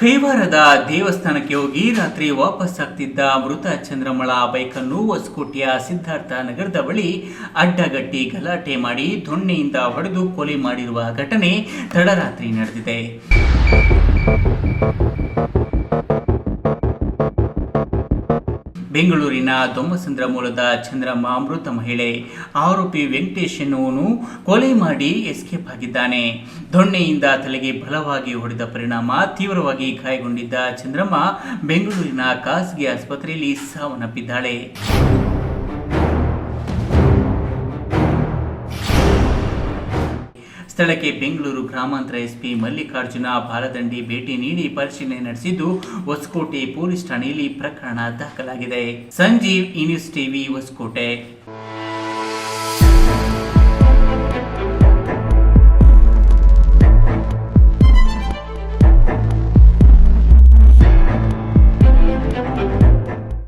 ಕೈವಾರದ ದೇವಸ್ಥಾನಕ್ಕೆ ಹೋಗಿ ರಾತ್ರಿ ವಾಪಸ್ ಆಗ್ತಿದ್ದ ಮೃತ ಚಂದ್ರಮಳ ಬೈಕನ್ನು ಹೊಸಕೋಟೆಯ ಸಿದ್ಧಾರ್ಥ ನಗರದ ಬಳಿ ಅಡ್ಡಗಟ್ಟಿ ಗಲಾಟೆ ಮಾಡಿ ದೊಣ್ಣೆಯಿಂದ ಹೊಡೆದು ಕೊಲೆ ಮಾಡಿರುವ ಘಟನೆ ತಡರಾತ್ರಿ ನಡೆದಿದೆ. ಬೆಂಗಳೂರಿನ ದೊಮ್ಮಸಂದ್ರ ಮೂಲದ ಚಂದ್ರಮ್ಮ ಅಮೃತ ಮಹಿಳೆ ಆರೋಪಿ ವೆಂಕಟೇಶ್ ಎನ್ನುವನು ಕೊಲೆ ಮಾಡಿ ಎಸ್ಕೇಪ್ ಆಗಿದ್ದಾನೆ. ದೊಣ್ಣೆಯಿಂದ ತಲೆಗೆ ಬಲವಾಗಿ ಹೊಡೆದ ಪರಿಣಾಮ ತೀವ್ರವಾಗಿ ಗಾಯಗೊಂಡಿದ್ದ ಚಂದ್ರಮ್ಮ ಬೆಂಗಳೂರಿನ ಖಾಸಗಿ ಆಸ್ಪತ್ರೆಯಲ್ಲಿ ಸಾವನ್ನಪ್ಪಿದ್ದಾಳೆ. ಸ್ಥಳಕ್ಕೆ ಬೆಂಗಳೂರು ಗ್ರಾಮಾಂತರ ಎಸ್ಪಿ ಮಲ್ಲಿಕಾರ್ಜುನ ಬಾಲದಂಡಿ ಭೇಟಿ ನೀಡಿ ಪರಿಶೀಲನೆ ನಡೆಸಿದ್ದು, ಹೊಸಕೋಟೆ ಪೊಲೀಸ್ ಠಾಣೆಯಲ್ಲಿ ಪ್ರಕರಣ ದಾಖಲಾಗಿದೆ. Sanjeev inews TV Hosakote.